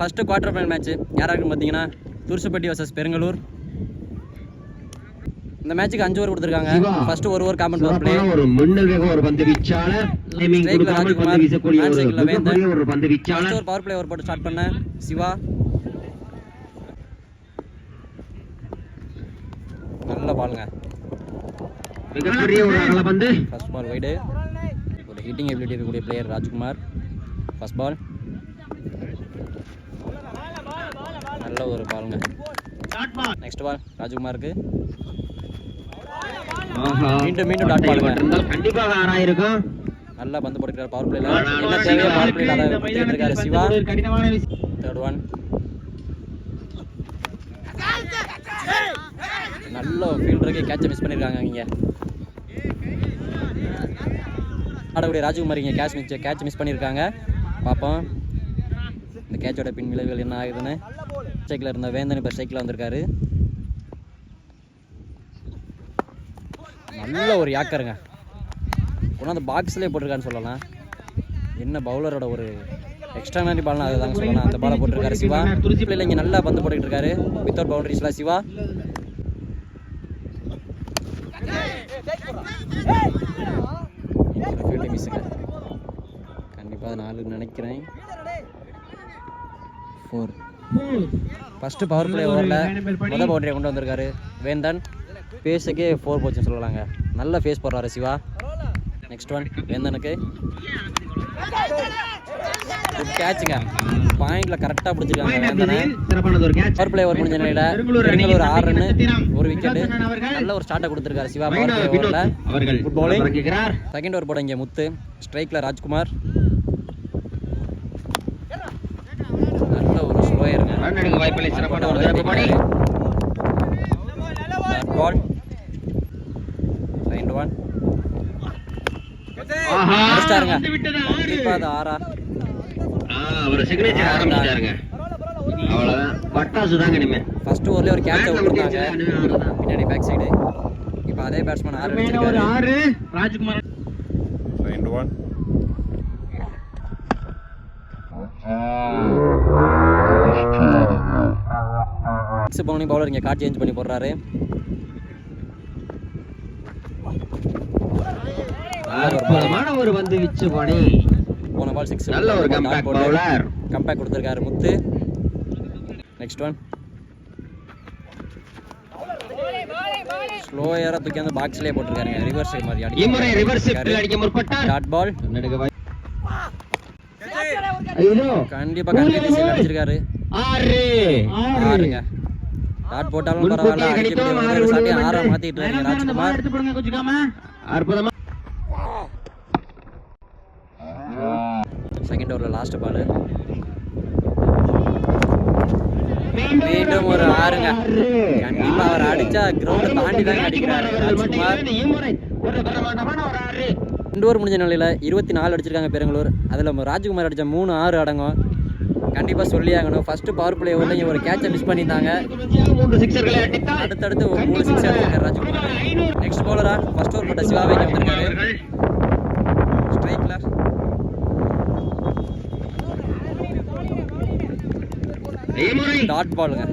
First quarter final match யாராருக்குன்னு பார்த்தீங்கன்னா Turusupatti versus Perungalur. இந்த மேட்ச்சுக்கு அஞ்சு ஓவர் கொடுத்துருக்காங்க. ஃபர்ஸ்ட் ஒரு ஓவர் காமன் பவர் பிளே ஒரு மின்னல் வேக ஒரு பந்து வீச்சாளர். ல கொடுக்காமல் ராஜ்குமார், பந்து வீசக்கூடிய ஒரு. மிகப்பெரிய ஒரு பந்து வீச்சாளர். ஒரு பவர் பிளே ஓவர் போட்டு ஸ்டார்ட் பண்ண சிவா. நல்ல பாலுங்க மிகப்பெரிய ஒரு அகல பந்து. ஃபர்ஸ்ட் பால் வைடு ஒரு ஹிட்டிங் எபிலிட்டி இருக்கக்கூடிய பிளேயர் ராஜ்குமார். ஃபர்ஸ்ட் பால் நல்ல ஒரு பாலுங்க நெக்ஸ்ட் பால் ராஜ்குமாருக்கு. மீண்டும் மீண்டும் dot ball ங்க. பட்டிருந்தால் கண்டிப்பாக ஆறாயிருக்கும் நல்லா பந்து போட்டுக்கிறார் பவர் பிளேல என்ன தேவையோ பவர் பிளேல அதை இருக்காரு சிவா. தேர்ட் ஒன் நல்ல ஃபீல்டருக்கு கேட்சை மிஸ் பண்ணியிருக்காங்க இங்கே. ஆடக்கூடிய ராஜகுமார் இங்கே கேட்ச் மிஸ் கேட்ச் மிஸ் பண்ணியிருக்காங்க பார்ப்போம். இந்த கேட்சோட பின் விளைவுகள் என்ன ஆகுதுன்னு. சைக்கில் இருந்த வேந்தன் இப்போ ஸ்ட்ரைக்கில் வந்திருக்காரு. நல்ல ஒரு யாக்கருங்க. கொண்டாந்து பாக்ஸ்லேயே போட்டிருக்கான்னு சொல்லலாம். என்ன பவுலரோட ஒரு எக்ஸ்ட்ரானரி பால்னா அதுதான் சொல்லலாம். அந்த பாலை போட்டிருக்காரு சிவா. துருச்சி இங்கே நல்லா பந்து போட்டுக்கிட்டு இருக்காரு. வித்தவுட் பவுண்டரிஸ்லாம் சிவா. ஃபீல்டிங் மிஸ்ஸுங்க. கண்டிப்பாக நாலு நினைக்கிறேன். ஃபோர் ஃபஸ்ட்டு பவர் பிளே ஓவரில் முதல் பவுண்டரியை கொண்டு வந்திருக்காரு. வேந்தன் ஃபேஸுக்கே ஃபோர் போச்சுன்னு சொல்லலாங்க நல்ல ஃபேஸ் போடுறாரு சிவா. நெக்ஸ்ட் ஒன் வேந்தனுக்கு. குட் கேட்சுங்க பாயிண்ட்ல கரெக்டாக பிடிச்சிருக்காங்க வேந்தனை. பவர் பிளே ஓவர் முடிஞ்ச நிலையில பெருங்கலூர் ஆறு ஒரு விக்கெட் நல்ல ஒரு ஸ்டார்ட்டை கொடுத்துருக்காரு சிவா பவர் பிளே ஓவரில் bowling. இறங்குகிறார் செகண்ட் ஓவர் போட இங்கே முத்து. ஸ்ட்ரைக்கில் ராஜ்குமார் நல்ல ஒரு ஸ்லோயருங்க ரன் எடுக்க வாய்ப்பில்லை. சிறப்பான ஒரு சிறப்பு பணி. பால் ரெண்டு ஒன். கண்டிப்பா அது ஆறா. சிக்னேச்சர் பட்டாசு தாங்க ஃபர்ஸ்ட் ஓவர்லேயே ஒரு கேட்சை விட்டுருந்தாங்க அவ்வளவுதான். பின்னாடி பேக் சைடு இப்போ அதே பேட்ஸ்மேன் ஆறு ஒரு வச்சிருக்காரு ஆறு. ராஜ்குமார் ரெண்டு ஒன் சிக்ஸ் பவுனிங் பவுலர் இங்கே கார்ட் சேஞ்ச் பண்ணி போடுறாரு அற்புதமான ஒரு பந்து வீச்சு பணி போன பால் சிக்ஸ் நல்ல ஒரு கம்பேக் பவுலர் கம்பேக் கொடுத்துருக்காரு முத்து நெக்ஸ்ட் ஒன் ஸ்லோயராக தூக்கி வந்து பாக்ஸ்லேயே போட்டிருக்காருங்க ரிவர்ஸ் மாதிரி இம்முறை ரிவர்ஸ் அடிக்க அடிக்க முற்பட்டார் டாட் பால் கண்டிப்பா கண்டிப்பா அடிச்சிருக்காரு ஆறு ஆறுங்க டாட் போட்டாலும் பரவாயில்ல ஒரு ஆறு மாத்திட்டு இருக்காரு ராஜ்குமார். அற்புதமா செகண்ட் ஓவரில் லாஸ்ட் பால் மீண்டும் ஒரு ஆறுங்க. கண்டிப்பா அவர் அடிச்சா கிரவுண்டை தாண்டி தாங்க அடிக்கிறாரு ராஜ்குமார். இம்முறை ஒரு பிரமாண்டமான ஒரு ஆறு. ரெண்டு ஓவர் முடிஞ்ச நிலையில் இருபத்தி நாலு அடிச்சிருக்காங்க பெருங்களூர் அதில் ராஜ்குமார் அடித்த மூணு ஆறு அடங்கும். கண்டிப்பாக சொல்லி ஆகணும் ஃபர்ஸ்ட் பவர் பிளே ஓவரில் ஒரு கேட்சை மிஸ் பண்ணியிருந்தாங்க. அடுத்தடுத்து ஒரு மூணு சிக்ஸ் அடிச்சிருக்காரு ராஜ்குமார். நெக்ஸ்ட் பவுலரா ஃபர்ஸ்ட் ஓவர் போட்ட சிவாவை இங்க வந்திருக்காரு. ஸ்ட்ரைக்கில் டாட் பாலுங்க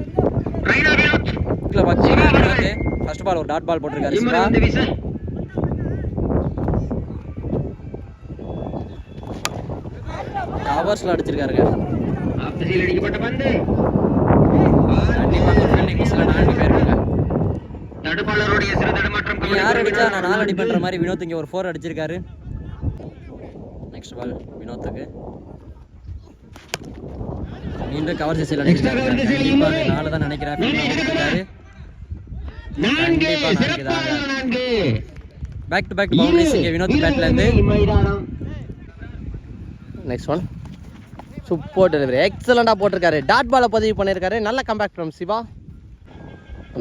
இதில் பார்த்தீங்கன்னா ஃபர்ஸ்ட் பால் ஒரு டாட் பால் போட்டிருக்காரு சிவா. வந்து கவர்ஸில் அடிச்சிருக்காருங்க. திசையில் அடிக்கப்பட்ட பந்து தடுப்பாளருடைய சிறு தடுமாற்றம் யார் அடிச்சா நான் நாலு அடி பண்ற மாதிரி வினோத் இங்க ஒரு ஃபோர் அடிச்சிருக்காரு நெக்ஸ்ட் பால் வினோத்துக்கு மீண்டும் கவர் திசையில் அடிச்சிருக்காரு நாலு தான் நினைக்கிறேன் பேக் டு பேக் பவுண்டரிஸ் இங்க வினோத் பேட்ல இருந்து மைதானம் நெக்ஸ்ட் ஒன் சூப்பர் டெலிவரி எக்ஸலண்டாக போட்டிருக்காரு. டாட் பாலை பதிவு பண்ணியிருக்காரு. நல்ல comeback from Siva.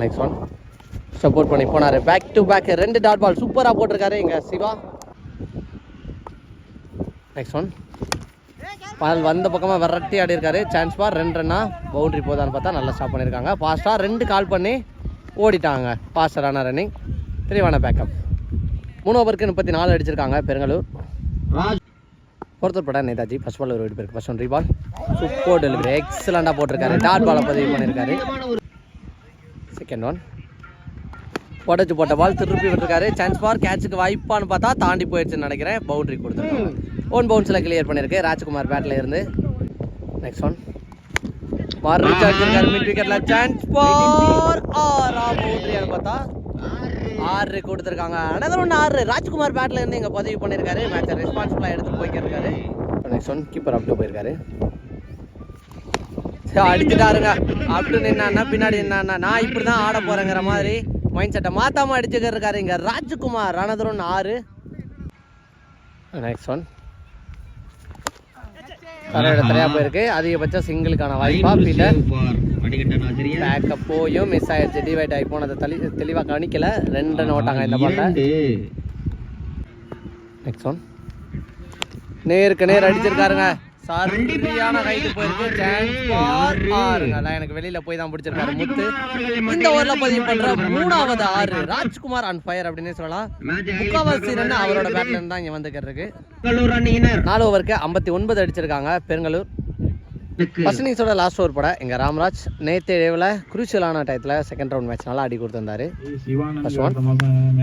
Next one support பண்ணி போனார். பேக் டு பேக் ரெண்டு டாட் பால் சூப்பராக போட்டிருக்காரு எங்கள் சிவா. நெக்ஸ்ட் ஒன் பால் வந்த பக்கமாக விரட்டி ஆடி இருக்காரு சான்ஸ் பார் ரெண்டு ரன்னா பவுண்டரி போதான்னு பார்த்தா நல்லா ஸ்டாப் பண்ணியிருக்காங்க. ஃபாஸ்ட்டாக ரெண்டு கால் பண்ணி ஓடிட்டாங்க. ஃபாஸ்டரான ரன்னிங் தெளிவான பேக்கப் மூணு ஓவருக்கு முப்பத்தி நாலு அடிச்சிருக்காங்க பெருங்கலூர். ராஜ் ஒருத்தர் படம் நேதாஜி ஃபஸ்ட் பால் ஒரு வீடு பேருக்கு. First one ball super delivery எக்ஸலண்டாக போட்டிருக்காரு. டாட் பாலை பதிவு பண்ணியிருக்காரு செகண்ட் ஒன் உடச்சு போட்ட பால் திருப்பி விட்டுருக்காரு. சான்ஸ் ஃபார் கேட்சுக்கு வாய்ப்பான்னு பார்த்தா தாண்டி போயிடுச்சுன்னு நினைக்கிறேன். பவுண்டரி கொடுத்துருக்காங்க. ஓன் பவுன்ஸில் கிளியர் பண்ணியிருக்கு. ராஜ்குமார் பேட்டில் இருந்து. நெக்ஸ்ட் ஒன் மார் ரீச் அடிச்சிருக்காரு மிட் விக்கெட்ல சான்ஸ் ஃபார் ஆறா பவுண்டரியான்னு பார்த்தா ஆறு கொடுத்துருக்காங்க. அனதர் ஒன்று ஆறு. ராஜ்குமார் பேட்டில் இருந்து இங்கே பதிவு பண்ணியிருக்காரு மேட்சை ரெஸ்பான்சிபிளாக எடுத்து போய்க்கிருக்காரு. Next one keeper up to போயிருக்காரு. சரி, அடிச்சுட்டாருங்க. அப்படி நின்னா பின்னாடி நின்னா நான் இப்படி தான் ஆட போறேங்கிற மாதிரி மைண்ட் செட்டை மாத்தாம அடிச்சுக்க இருக்காரு இங்க ராஜ்குமார். அனதரும் ஆறு. நெக்ஸ்ட் ஒன் தர இடத்துலயா போயிருக்கு. அதிகபட்சம் சிங்கிளுக்கான வாய்ப்பா பீட்டர் மணிகண்டன் ஆசிரியர் பேக்கப் போயும் மிஸ் ஆயிடுச்சு டிவைட் ஆகி போனதை தெளி தெளிவாக கவனிக்கல. ரெண்டு நோட்டாங்க இந்த பால்ல நெக்ஸ்ட் ஒன் நேருக்கு நேர் அடிச்சிருக்காருங்க. சரியான ரைட்டு போயிருக்கு. சான்ஸ் ஃபார் ஆறுங்க. அதான் எனக்கு வெளியில போய் தான் பிடிச்சிருக்காரு. முத்து. இந்த ஓவர்ல பதிவு பண்ற மூணாவது ஆறு. ராஜ்குமார் ஆன் ஃபயர் அப்படின்னு சொல்லலாம். முக்காவாசி ரன் அவரோட பேட்ல இருந்து தான் இங்க அணியினர். நாலு ஓவருக்கு ஐம்பத்தி ஒன்பது அடிச்சிருக்காங்க. பெருங்கலூர். ஃபர்ஸ்ட் லாஸ்ட் ஓவர் பட எங்க ராம்ராஜ் நேற்று இடைவில் குரூஷியலான டயத்தில் செகண்ட் ரவுண்ட் மேட்ச் நல்லா ஆடி கொடுத்திருந்தாரு. ஃபர்ஸ்ட் ஒன்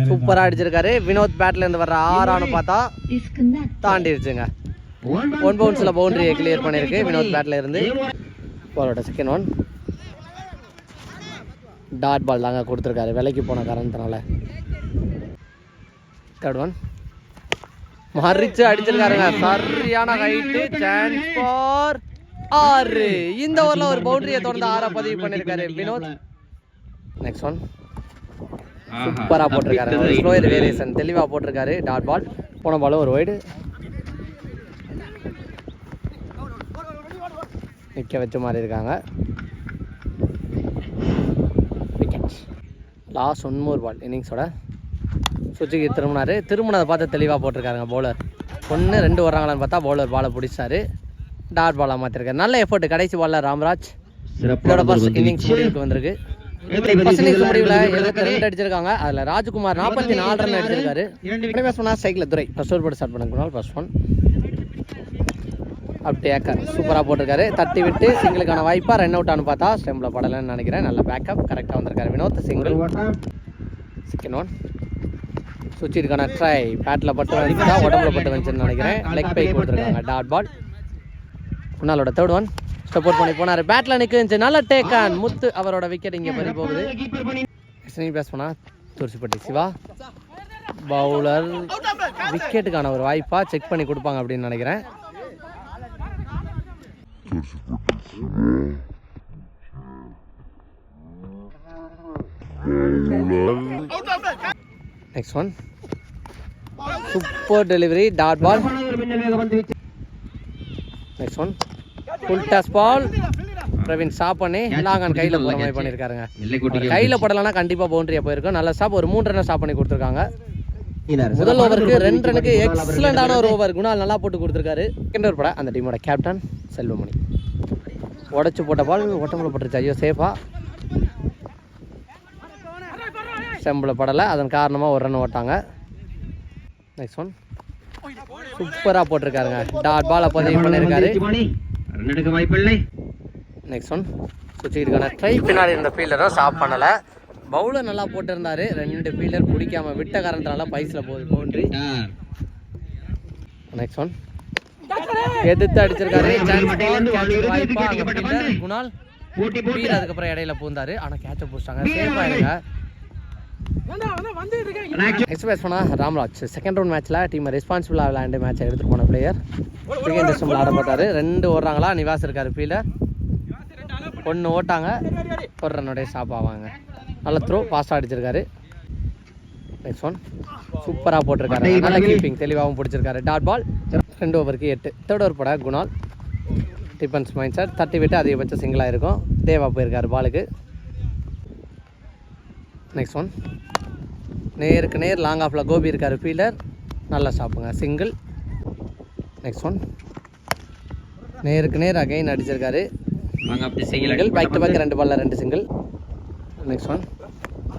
சூப்பராக அடிச்சிருக்காரு. வினோத் பேட்ல இருந்து வர்ற ஆறான்னு பார்த்தா தாண்டிடுச்சுங்க ஒன் பவுன்ஸில் பவுண்டரியை கிளியர் பண்ணியிருக்கு வினோத் பேட்டில் இருந்து. பாலோட செகண்ட் ஒன் டாட் பால் தாங்க கொடுத்துருக்காரு. விலைக்கு போன காரணத்தினால. தேர்ட் ஒன் மறிச்சு அடிச்சிருக்காருங்க. சரியான ஹைட்டு சான்ஸ் ஃபார் ஆறு. இந்த ஓவரில் ஒரு பவுண்டரியை தொடர்ந்து ஆறா பதிவு பண்ணியிருக்காரு வினோத். நெக்ஸ்ட் ஒன் சூப்பராக போட்டிருக்காரு. ஸ்லோயர் வேரியேஷன் தெளிவாக போட்டிருக்காரு. டாட் பால் போன பால் ஒரு ஒய்டு நிற்க வச்ச மாதிரி இருக்காங்க. Wicket last one more ball இன்னிங்ஸோட சுவிட்சுக்கு திரும்பினாரு. திரும்பினதை பார்த்து தெளிவாக போட்டிருக்காருங்க பவுலர் ஒன்று ரெண்டு வர்றாங்களான்னு பார்த்தா பவுலர் பாலை பிடிச்சாரு. டாட் பாலாக மாற்றிருக்காரு நல்ல எஃபர்ட் கடைசி பாலில் ராம்ராஜ் இதோட ஃபர்ஸ்ட் இன்னிங்ஸ் முடிவுக்கு வந்திருக்கு ஃபர்ஸ்ட் இன்னிங்ஸ் முடிவில் எழுபத்தி ரெண்டு அடிச்சிருக்காங்க அதில் ராஜ்குமார் நாற்பத்தி நாலு ரன் அடிச்சிருக்காரு பேர் சொன்னால் சைக்கிள் துறை ஃபர்ஸ்ட் ஓவர் போட்டு ஸ்டார்ட் பண்ண ஃபர்ஸ்ட் ஒன் அப்படி ஏக்கர் சூப்பராக போட்டிருக்காரு தட்டி விட்டு சிங்கிளுக்கான வாய்ப்பாக ரன் அவுட் ஆனு பார்த்தா ஸ்டெம்பில் படலைன்னு நினைக்கிறேன் நல்ல பேக்கப் கரெக்டாக வந்திருக்காரு வினோத் சிங்கிள் செகண்ட் ஒன் சுவிட்சிற்கான ட்ரை பேட்டில் பட்டு வந்துச்சா உடம்புல பட்டு வந்துச்சுன்னு நினைக்கிறேன் லெக் பை கொடுத்துருக்காங்க டாட் பால் முன்னாலோட தேர்ட் ஒன் சப்போர்ட் பண்ணி போனார். பேட்டில் நிற்க நல்ல டேக் ஆன் முத்து அவரோட விக்கெட் இங்கே பறி போகுது. நீ பேஸ் பண்ணா. துரிசிப்பட்டி சிவா. பவுலர் விக்கெட்டுக்கான ஒரு வாய்ப்பா செக் பண்ணி கொடுப்பாங்க அப்படின்னு நினைக்கிறேன். Next one super delivery dot ball next one full toss ball Praveen stop பண்ணி லாங்கன் கையில் போகிற மாதிரி பண்ணியிருக்காருங்க கையில் படலைன்னா கண்டிப்பாக பவுண்டரியாக போயிருக்கும். நல்ல ஸ்டாப் ஒரு மூணு ரன் ஸ்டாப் பண்ணி கொடுத்துருக்காங்க. முதல் ஓவருக்கு ரெண்டு ரனுக்கு எக்ஸலண்டான ஒரு ஓவர் குணால் நல்லா போட்டு கொடுத்துருக்காரு. செகண்ட் ஓவர் பட அந்த டீமோட கேப்டன் செல்வமணி. உடச்சு போட்ட பால் ஒட்டம்புல போட்டுருச்சு. ஐயோ சேஃபா செம்பில் படலை. அதன் காரணமாக ஒரு ரன் ஓட்டாங்க. நெக்ஸ்ட் ஒன் சூப்பராக போட்டிருக்காருங்க. டாட் பாலை பதிவு பண்ணியிருக்காரு ரன் வாய்ப்பில்லை. நெக்ஸ்ட் ஒன் சுற்றிருக்கான ட்ரை பின்னாடி இருந்த ஃபீல்டரும் ஸ்டாப் பண்ணலை. பவுலர் நல்லா போட்டிருந்தாரு. ரெண்டு ஃபீல்டர் பிடிக்காம விட்ட காரணத்தினால பைஸில் போகுது பவுண்டரி நெக்ஸ்ட் ஒன் எதிர்த்து அடிச்சிருக்காரு. குணால் அதுக்கப்புறம் இடையில பூந்தாரு. ஆனா கேட்ச பிடிச்சிட்டாங்க. சேஃப் ஆயிருங்க நெக்ஸ்ட் பேட்ச் பண்ணா ராம்ராஜ். செகண்ட் ரவுண்ட் மேட்ச்ல டீம் ரெஸ்பான்சிபிளா விளையாண்டு மேட்சை எடுத்துட்டு போன பிளேயர் செகண்ட் டெஸ்ட் ஆட பார்த்தாரு ரெண்டு ஓடுறாங்களா? நிவாஸ் இருக்காரு ஃபீல்டர் ஒன்று ஓட்டாங்க. ஒரு ரன்னோடய ஸ்டாப் ஆவாங்க. நல்ல த்ரோ ஃபாஸ்ட்டாக அடிச்சிருக்காரு. நெக்ஸ்ட் ஒன் சூப்பராக போட்டிருக்காரு. நல்ல கீப்பிங் தெளிவாகவும் பிடிச்சிருக்காரு. டாட் பால் ரெண்டு ஓவருக்கு எட்டு. தேர்ட் ஓவர் பட குணால். டிஃபென்ஸ் மைண்ட் செட் தட்டி விட்டு அதிகபட்சம் சிங்கிளாக இருக்கும். தேவா போயிருக்காரு பாலுக்கு நெக்ஸ்ட் ஒன் நேருக்கு நேர் லாங் ஆஃபில் கோபி இருக்காரு ஃபீல்டர் நல்லா ஸ்டாப்புங்க சிங்கிள் நெக்ஸ்ட் ஒன் நேருக்கு நேர் அகைன் அடிச்சிருக்காரு. சிங்கிள் பேக் டு பேக் ரெண்டு பால்ல ரெண்டு சிங்கிள் நெக்ஸ்ட் ஒன்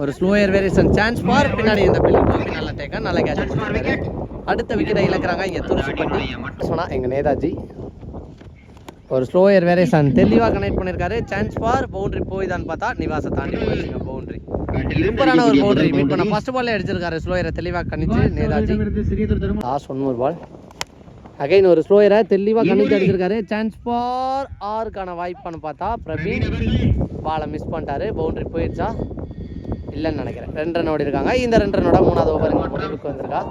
ஒரு ஸ்லோயர் வேரியேஷன் சான்ஸ் ஃபார் பின்னாடி இந்த பில்லர் கோபி நல்ல டேக்கா நல்ல கேட்ச் அடுத்த விக்கெட்டை இழக்கிறாங்க. இங்கே துருசுப்பட்டி சொன்னா எங்கள் நேதாஜி. ஒரு ஸ்லோயர் வேரியேஷன் தெளிவாக கனெக்ட் பண்ணியிருக்காரு சான்ஸ் ஃபார் பவுண்டரி போய்தான்னு பார்த்தா நிவாசை தாண்டி போயிருங்க ஒரு பவுண்டரி மீட் பண்ண ஃபர்ஸ்ட் பால்ல அடிச்சிருக்காரு ஸ்லோயரை தெளிவாக கணிச்சு நேதாஜி. லாஸ்ட் ஒன் ஒரு பால் அகைன் ஒரு ஸ்லோயரை தெளிவாக கணிச்சு அடிச்சிருக்காரு சான்ஸ் ஃபார் ஆறுக்கான வாய்ப்பான்னு பார்த்தா பிரவீன் பாலை மிஸ் பண்ணிட்டாரு. பவுண்டரி போயிடுச்சா? இல்லைன்னு நினைக்கிறேன். ரெண்டு ரன் ஓடி இருக்காங்க. இந்த ரெண்டு ரன்னோட மூணாவது ஓவர் இங்கே முடிவுக்கு வந்திருக்கா?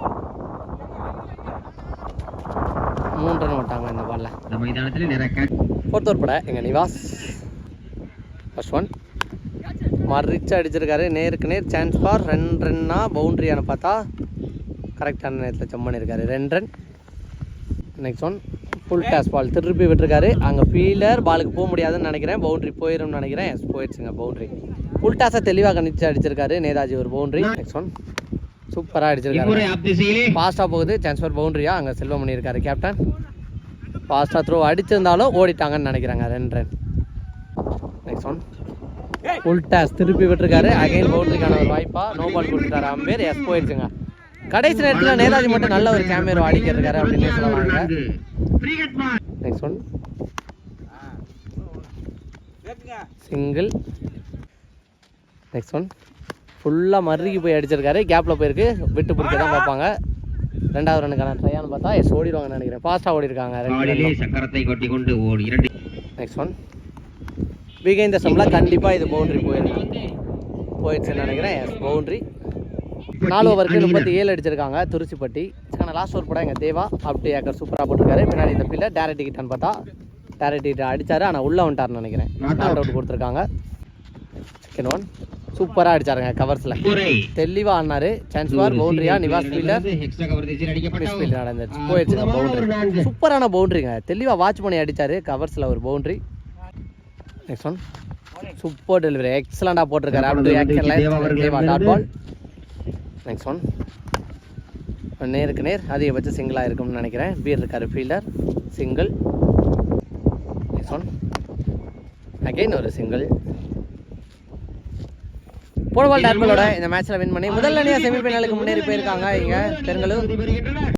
மூணு ரன் விட்டாங்க இந்த பால்ல இந்த மைதானத்தில் நிறைய ஃபோர்த் ஓவர் பட எங்கள் நிவாஸ். ஃபர்ஸ்ட் ஒன் மறிச்சு அடிச்சிருக்காரு. நேருக்கு நேர் சான்ஸ் ஃபார் ரெண்டு ரன்னா பவுண்ட்ரியான பார்த்தா கரெக்டான நேரத்தில் ஜம் பண்ணியிருக்காரு ரெண்டு run next one full toss ball திருப்பி விட்டுருக்காரு. அங்கே ஃபீல்டர் பாலுக்கு போக முடியாதுன்னு நினைக்கிறேன். பவுண்ட்ரி போயிரும்னு நினைக்கிறேன். எஸ் போயிடுச்சுங்க பவுண்ட்ரி ஃபுல் டாஸை தெளிவாக கணிச்சு அடிச்சிருக்காரு. நேதாஜி ஒரு பவுண்ட்ரி நெக்ஸ்ட் ஒன் சூப்பராக அடிச்சிருக்காரு. ஃபாஸ்ட்டாக போகுது. சான்ஸ் ஃபார் பவுண்டரியா அங்கே செல்வம் பண்ணியிருக்காரு கேப்டன் ஃபாஸ்ட்டாக த்ரோ அடிச்சிருந்தாலும் ஓடிட்டாங்கன்னு நினைக்கிறாங்க. ரெண்டு run next one full toss திருப்பி விட்டுருக்காரு. அகைன் பவுண்டரிக்கான ஒரு வாய்ப்பா நோ பால் கொடுத்துட்டாரு. அம்பேர் எஸ் போயிடுச்சுங்க கடைசி நேரத்தில் நேதாஜி மட்டும் நல்ல ஒரு கேமரா அடிக்கிறாரு அப்படின்னு சொல்லுவாங்க next one single next one ஃபுல்லாக மறுகி போய் அடிச்சிருக்காரு. கேப்பில் போயிருக்கு. விட்டு பிடிக்க தான் பார்ப்பாங்க. ரெண்டாவது ரனுக்கான ட்ரையான்னு பார்த்தா எஸ் ஓடிடுவாங்கன்னு நினைக்கிறேன். ஃபாஸ்ட்டாக ஓடி இருக்காங்க ரெண்டு காலிலே சக்கரத்தை கொட்டி கொண்டு ஓடி இரண்டு நெக்ஸ்ட் ஒன் த சம்மில் கண்டிப்பாக இது பவுண்டரி போயிருக்கும் போயிடுச்சுன்னு நினைக்கிறேன். எஸ் பவுண்டரி நாலு ஓவருக்கு முப்பத்தி ஏழு அடிச்சிருக்காங்க துருச்சிப்பட்டி. ஆனால் லாஸ்ட் ஓவர் கூட எங்கள் தேவா அப்படி ஏக்கர் சூப்பராக போட்டிருக்காரு. பின்னாடி இந்த பில்லர் டேரக்ட் டிக்கெட்டான்னு பார்த்தா டேரக்ட் டிக்கெட் அடிச்சாரு. ஆனால் உள்ளே வந்துட்டார்னு நினைக்கிறேன். நாட் அவுட் கொடுத்துருக்காங்க. செகண்ட் ஒன் சூப்பராக அடிச்சாருங்க கவர்ஸில் தெளிவாக ஆடினாரு. சான்ஸ் பார் பவுண்டரியா நிவாஸ் ஃபீல்டர் மிஸ் ஃபீல்டர் நடந்துச்சு போயிடுச்சுங்க பவுண்டரி சூப்பரான பவுண்டரிங்க தெளிவாக வாட்ச் பண்ணி அடிச்சாரு. கவர்ஸில் ஒரு boundary next one super delivery எக்ஸலண்டாக போட்டிருக்காரு. அப்படி தேவா டாட் பால் நெக்ஸ்ட் ஒன் நேருக்கு நேர் அதிகபட்ச சிங்கிளாக இருக்கும்னு நினைக்கிறேன். பீர் இருக்காரு fielder single next one again ஒரு சிங்கிள் போடபால் டாட் பாலோட இந்த மேட்ச்சில் வின் பண்ணி முதல் அணியாக செமிஃபைனலுக்கு முன்னேறி போயிருக்காங்க இங்கே பெருங்களும்